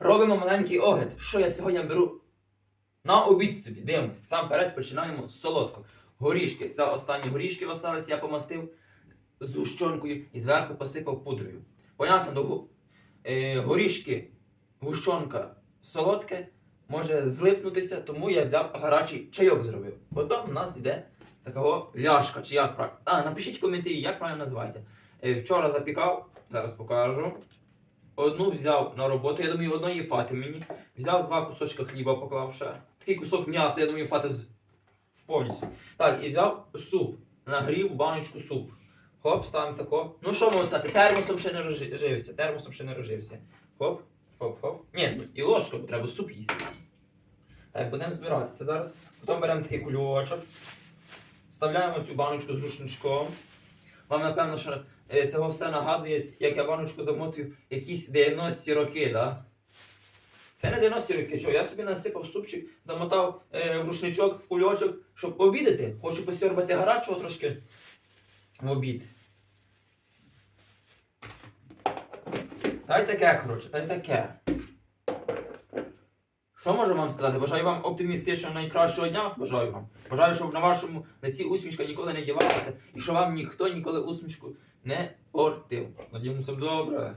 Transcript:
Робимо маленький огляд. Що я сьогодні беру на обід собі. Дивимось. Сам перед починаємо з солодко. Горішки. Це останні горішки остались, я помастив з гущонкою і зверху посипав пудрою. Понятно, до е, горішки, гущонка солодке, може злипнутися, тому я взяв гарячий чайок зробив. Потім у нас йде такого ляшка, чи як правильно. А, напишіть в коментарі, як правильно називається. Е, вчора запікав, зараз покажу. Одну взяв на роботу, я думаю, одної фати мені. Взяв два кусочка хліба, поклав ще. Такий кусок м'яса, я думаю, фати з... повністю. Так, і взяв суп. Нагрів баночку суп. Хоп, ставимо тако. Ну що можу сказати, термосом ще не розжився. Термосом ще не розжився. Хоп, хоп, хоп. Ні, ну і ложкою, бо треба суп їсти. Так, будемо збиратися зараз. Потім беремо такий кульочок. Вставляємо цю баночку з рушничком. Вам, напевно, що е, цього все нагадує, як я баночку замотую якісь 90-ті роки, да? Це не 90-ті роки. Чого? Я собі насипав супчик, замотав е, в рушничок, в кульочок, щоб пообідати. Хочу посьорбати гарячого трошки в обід. Та й таке, коротше, та й таке. Що можу вам сказати? Бажаю вам оптимістичного найкращого дня. Бажаю вам. Бажаю, щоб на вашому на ці усмішка ніколи не дівалася і що вам ніхто ніколи усмішку не портив. Надіємося, добре.